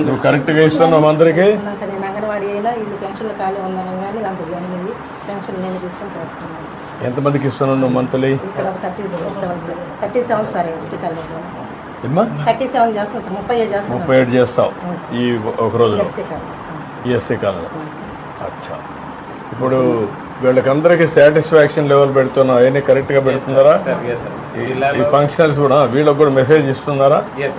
నువ్వు కరెక్ట్గా ఇస్తున్నావు అందరికి. ఉన్నాను సార్ నేను అంగన్వాడీ అయినా వీళ్ళు పెన్షన్లు ఖాళీ ఉందనం కానీ దాంట్లో జాయిన్ అయ్యి పెన్షన్ నేను తీసుకొని చేస్తున్నాను. ఎంతమందికి ఇస్తున్నావు నువ్వు మంత్లీ? ఇక్కడ ఒక thirty seven sir thirty seven sir ST కాలేజ్లో. ఏమ్మా? థర్టీ సెవెన్ చేస్తాం సార్ ముప్పై ఏడు చేస్తాం ముప్పై ఏడు చేస్తావు ఈ ఒక రోజులో? ఎస్టీ కాలేజ్ అచ్చా. ఇప్పుడు వీళ్ళకందరికీ సాటిస్ఫాక్షన్ లెవెల్ పెడుతున్నావు. అవన్నీ కరెక్ట్గా పెడుతున్నారా? సార్ ఎస్ సార్ ఈ- ఫంక్షనల్స్ కూడా వీళ్ళకి కూడా మెసేజ్ ఇస్తున్నారా? ఎస్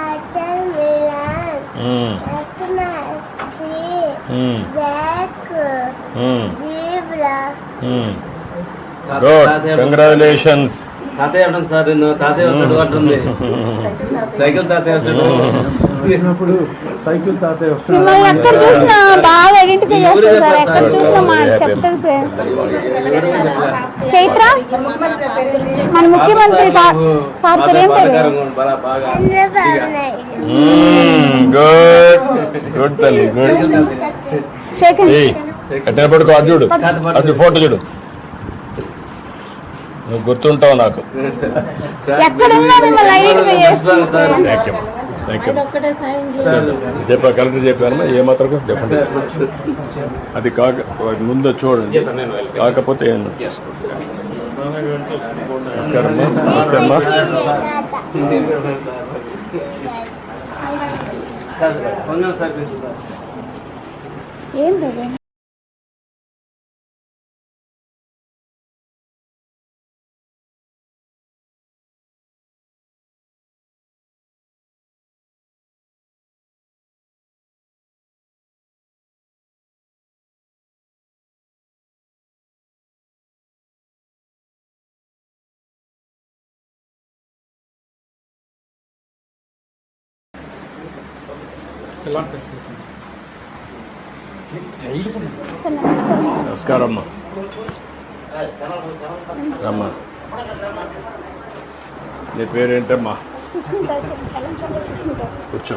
good తాతయ్య అంటుంది. కంగ్రాచులేషన్స్ తాతయ్య అంటుంది సార్ నిన్ను తాతయ్య వస్తాడు అంటుంది. సైకిల్ తాతయ్య వస్తాడు. వచ్చినప్పుడు సైకిల్ తాతయ్య వస్తున్నాడు. మిమ్మల్ని ఎక్కడ చూసినా బాగా ఐడెంటిఫై చేస్తారు సార్. ఎక్కడ చూసినా మా చెప్తారు సార్. చైత్ర? మన ముఖ్యమంత్రి సార్ పేరు ఏం పేరు బాగా బాగా గుడ్ గుడ్ తల్లి గుడ్. ఎట్లా పడుకో అది చూడు. అది ఫోటో చూడు. నువ్వు గుర్తుంటావు నాకు. చెప్పా కలెక్టర్ చెప్పాను ఏ మాత్రం చెప్పండి. అది కాక ముందు చూడండి. కాకపోతే ఏం నమస్కారం అమ్మా. నమస్తే అమ్మా. ఏం లేదు నమస్కారం. అమ్మా రమ్మా. నీ పేరేంటమ్మా? సుస్మిత సుస్మిత కూర్చో.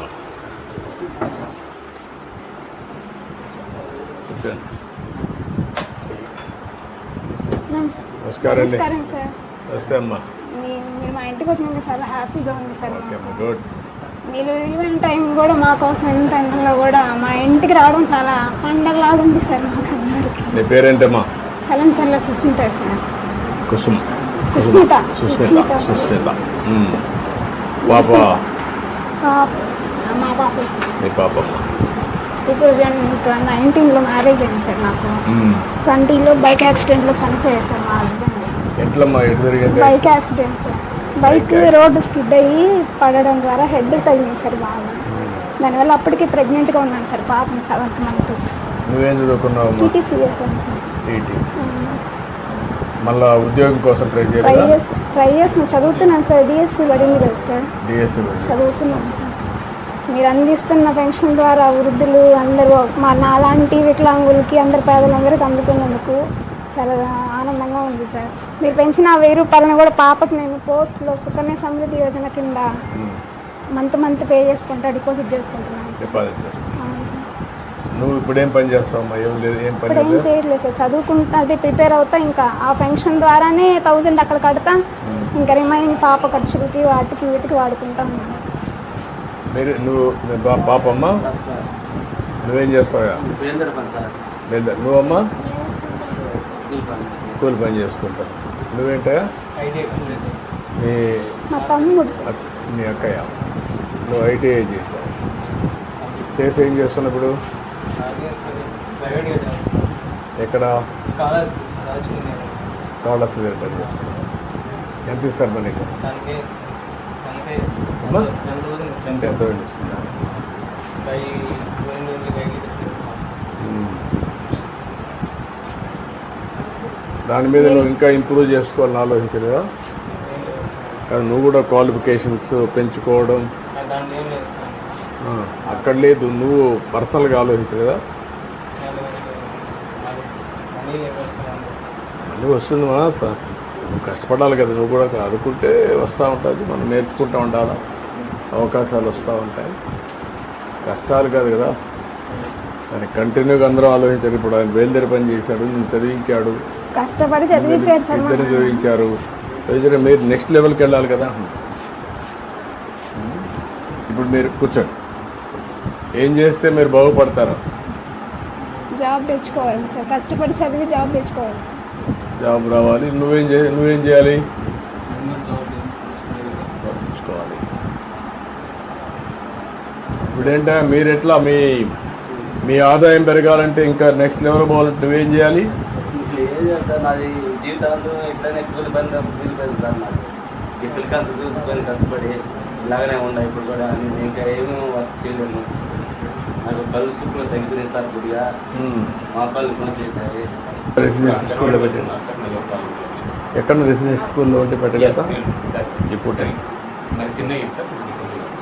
నమస్కారం అండి. నమస్తే అమ్మా. మీ- మీరు మా ఇంటికి వచ్చినాక చాలా హ్యాపీగా ఉంది సార్. గుడ్. మీరు ఈవెంట్ టైం కూడా మా కోసం టైంలో కూడా మా ఇంటికి రావడం చాలా పండగలాగా ఉంది సార్ మాకు అందరికి. నీ పేరేంటమ్మా? చలం చల్ల సుస్మిత సార్. కుసుమ్. సుస్మిత సుస్మిత సుస్మిత. పాప? పాప. మా పాప నీ పాప? టూ థౌజండ్ నైన్టీన్లో మ్యారేజ్ అయింది సార్ నాకు. మ్మ్. ట్వంటీలో బైక్ యాక్సిడెంట్లో చనిపోయాడు సార్ మా హస్బెండ్. ఎట్లమ్మా ఎటు జరిగింది? Bike accident sir. Bike road skid అయ్యి పడడం ద్వారా హెడ్ తగిలింది సార్ బాగా. దానివల్ల అప్పటికి ప్రెగ్నెంట్గా ఉన్నాను సార్ పాపం సెవెంత్ మంత్ నువ్వేం టీటీసీ చేశాను సార్. టీటీసీ మళ్ళా ఉద్యోగం కోసం ట్రై చేసి ట్రై చేసిన చదువుతున్నాను సార్. డిఎస్సి పడింది కదా సార్. డిఎస్సి చదువుతున్నాను సార్. మీరు అందిస్తున్న పెన్షన్ ద్వారా వృద్ధులు అందరూ మా నాలాంటి వికలాంగులకి అందరు పేదలందరికీ అందుకున్నందుకు చాలా ఆనందంగా ఉంది సార్. మీరు పెంచిన ఆ వెయ్యి రూపాయలను కూడా పాపకి నేను పోస్ట్లో సుకన్య సమృద్ధి యోజన కింద మంత్ మంత్ పే చేసుకుంటా డిపాజిట్ చేసుకుంటున్నాను సార్. డిపాజిట్ చేస్తాను అవును సార్. నువ్వు ఇప్పుడేం పని చేస్తావమ్మా ఏం లేదు ఏం పని ఇప్పుడు ఏం లేదు? చేయట్లేదు సార్. చదువుకుంటా అదే ప్రిపేర్ అవుతా ఇంకా. ఆ పెన్షన్ ద్వారానే థౌజండ్ అక్కడ కడతా. ఇంకా రిమైనింగ్ పాప ఖర్చులకి వాటికి వీటికి వాడుకుంటా ఉన్నాను సార్. మీరు నువ్వు మీ బా పాపమ్మ? నువ్వేం చేస్తావా సార్. నువ్వమ్మా? కూలి పని చేసుకుంటావు నువ్వేంటా? మీ మా అక్కయ్య. నువ్వు ఐటీఐ చేసావు. చేసి ఏం చేస్తున్నావు ఇప్పుడు? ఎక్కడ? దగ్గర పని చేస్తున్నావు. ఎంత ఇస్తారు నీకు? ఎంత ఇస్తాను ఎంత ఇస్తున్నా కై రెండు రోజులు కైకి దాని మీద నువ్వు ఇంకా ఇంప్రూవ్ చేసుకోవాలని ఆలోచించలేదా? కానీ నువ్వు కూడా క్వాలిఫికేషన్స్ పెంచుకోవడం. అక్కడ లేదు నువ్వు పర్సనల్గా ఆలోచించలేదా? మనీ అన్నీ వస్తుంది మా నువ్వు కష్టపడాలి కదా నువ్వు కూడా అనుకుంటే వస్తూ ఉంటుంది మనం నేర్చుకుంటూ ఉండాలి? అవకాశాలు వస్తూ ఉంటాయి. కష్టాలు కాదు కదా. దాన్ని కంటిన్యూగా అందరూ ఆలోచించారు ఇప్పుడు ఆయన బయలుదేరి పని చేశాడు నేను చదివించాడు. కష్టపడి చదివించాడు సార్ ఇద్దరు. చదివించారు చదివించారు మీరు నెక్స్ట్ లెవెల్కి వెళ్ళాలి కదా. ఇప్పుడు మీరు కూర్చోండి. ఏం చేస్తే మీరు బాగుపడతారు? జాబ్ తెచ్చుకోవాలి సార్. కష్టపడి చదివి జాబ్ తెచ్చుకోవాలి జాబ్ రావాలి. నువ్వేం చే నువ్వేం చేయాలి? చూసుకోవాలి ఇప్పుడేంటా? మీరు ఎట్లా మీ మీ ఆదాయం పెరగాలంటే ఇంకా నెక్స్ట్ లెవెల్ పోవాలంటే నువ్వేం చేయాలి? ఏం చేస్తాను నాది జీవితాంతం ఇట్లనే కూలి పని కూలి పని సార్ నాకు. ఈ పిల్లకాయలు చూసుకొని కష్టపడి ఇలాగనే ఉన్నాయి ఇప్పుడు కూడా నేను ఇంకా ఏమీ వర్క్ చేయలేను. నాకు కళ్ళు చూపులు తగ్గిపోయింది సార్ కొద్దిగా మా కళ్ళు పని చేశారు ఎక్కడ రెసిడెన్షియల్ స్కూల్లో ఉంటే పెట్టగలసా ఇప్పుడు మరి చిన్నగా సార్?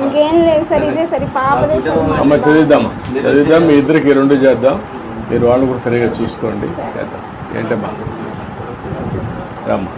ఇంకేం లేదు సార్ ఇదే సార్ పాపదే అమ్మ చదివిద్దామా చదివిద్దాం మీ ఇద్దరికి రెండు చేద్దాం. మీరు వాళ్ళని కూడా సరిగా చూసుకోండి. చేద్దాం. ఏంటమ్మా? రామ్మా.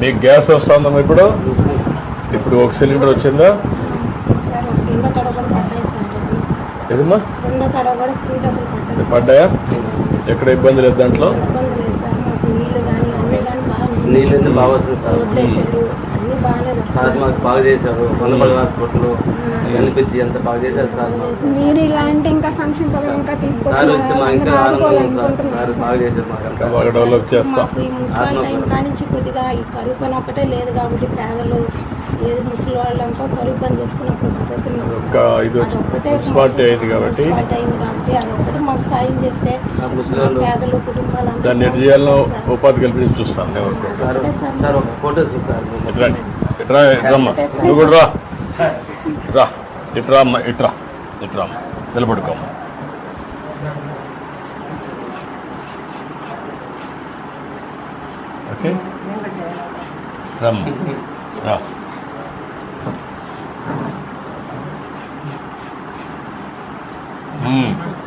మీకు గ్యాస్ వస్తుందమ్మా ఇప్పుడు? ఇప్పుడు ఒక సిలిండర్ వచ్చిందా? ఏదమ్మా? పడ్డాయి ఎక్కడ ఇబ్బంది లేదు దాంట్లో? నీళ్ళైతే బాగా వస్తుంది సార్. సార్ మాకు బాగా చేశారు. కొండపల్లి హాస్పిటల్ కనిపించి ఎంత బాగా చేశారు సార్ మీరు ఇలాంటి ఇంకా సంక్షేమ పథకం ఇంకా సార్ వస్తే మా ఇంకా ఆనందం సార్. సార్ తీసుకొచ్చి బాగా చేశారు మాకు ఇంకా బాగా డెవలప్ చేస్తాం. మున్సిపల్ టైం కానించి కొద్దిగా ఈ కరువు పని ఒకటే లేదు కాబట్టి పేదలు ఏది ముసలి వాళ్ళంతా కరువు పని చేసుకున్నప్పుడు ఒక. ఇది మున్సిపాలిటీ అయింది కాబట్టి మున్సిపాలిటీ అయింది కాబట్టి అదొక్కటి మాకు సాయం చేస్తే పేదలు కుటుంబాలు దాన్ని ఎటు చేయాలో ఉపాధి కల్పించి చూస్తాను నేను వరకు. సార్ సార్ ఒక ఫోటో సార్ ఇట్రా ఇట్రా ఇట్రమ్మా నువ్వు కూడా రా. రా ఇట్రా అమ్మా ఇట్రా ఇట్రా అమ్మా. నిలబడుకోమ్మా ఓకే? రమ్మా. రా. 嗯。